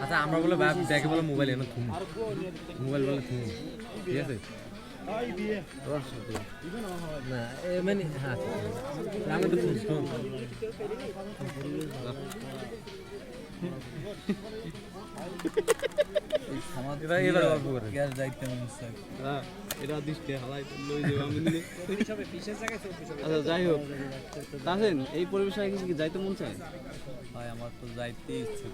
আচ্ছা আমরা বলে ব্যাগ- বলে মোবাইল এনে থুম। মোবাইল বলে থুম। ঠিক আছে? না হ্যাঁ হ্যাঁ আচ্ছা যাই হোক। তাহলে এই পরিবেশে কি কি যাইতে মন চায়? আমার তো যাইতে ইচ্ছে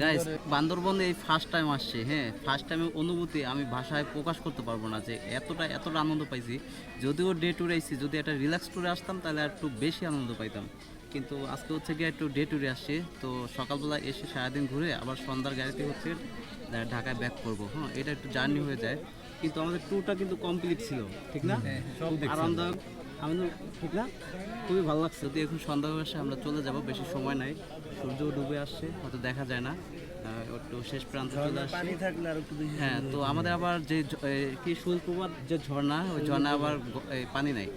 গাইস বান্দরবনে এই ফার্স্ট টাইম আসছে হ্যাঁ? ফার্স্ট টাইমের অনুভূতি আমি ভাষায় প্রকাশ করতে পারব না যে এতটা এতটা আনন্দ পাইছি। যদিও ডে ট্যুরে আইছি যদি একটা রিল্যাক্স ট্যুরে আসতাম তাহলে আর একটু বেশি আনন্দ পাইতাম। কিন্তু আজকে হচ্ছে গিয়ে একটু ডে ট্যুরে আসছি। তো সকালবেলা এসে সারাদিন ঘুরে আবার সন্ধ্যার গাড়িতে হচ্ছে ঢাকায় ব্যাক করব। হ্যাঁ এটা একটু জার্নি হয়ে যায়। কিন্তু আমাদের ট্যুরটা কিন্তু কমপ্লিট ছিল ঠিক না? আরামদায়ক। আমি তো ঠিক না? খুবই ভালো লাগছে। যদি এখন সন্ধ্যা হয়ে আসে আমরা চলে যাব। বেশি সময় নাই। সূর্য ডুবে আসছে হয়তো দেখা যায় না। একটু শেষ প্রান্তে চলে আসছে। হ্যাঁ তো আমাদের আবার যে কি সুলপ্রপাত যে ঝর্ণা ওই ঝর্ণা আবার পানি নাই।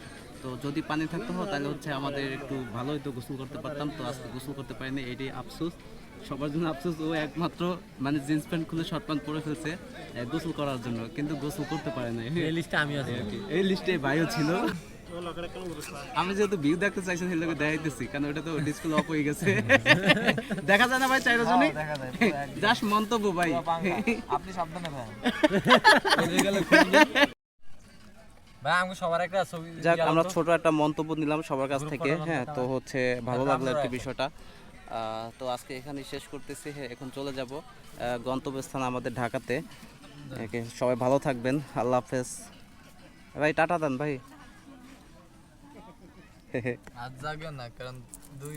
তো যদি পানি থাকতো তাহলে হচ্ছে আমাদের একটু ভালো হতো গোসল করতে পারতাম। তো আজকে গোসল করতে পারিনি এটাই আফসোস। সবার জন্য আফসোস ও একমাত্র মানে জিন্স প্যান্ট খুলে শর্ট প্যান্ট পরে ফেলছে গোসল করার জন্য কিন্তু গোসল করতে পারে নাই। এই লিস্টে আমি আছি। আর কি এই লিস্টে ভাইও ছিল। আমি যেহেতু ভিউ দেখতে চাইছি সেগুলোকে দেখাইতেছি কারণ ওটা তো ডিসপ্লে অফ হয়ে গেছে। দেখা যায় না ভাই চাইরো চাইরজনই জাস্ট মন্তব্য ভাই। আপনি সাবধানে ভাই যাক দিয়ে আমরা। ছোট একটা মন্তব্য নিলাম সবার কাছ থেকে। হ্যাঁ তো হচ্ছে ভালো লাগল আর কি বিষয়টা। তো আজকে এখানে শেষ করতেছি। হ্যাঁ এখন চলে যাব গন্তব্যস্থান আমাদের ঢাকাতে। সবাই ভালো থাকবেন। আল্লাহ হাফেজ। ভাই টাটা দেন ভাই। আজ জাগেও না কারণ দুই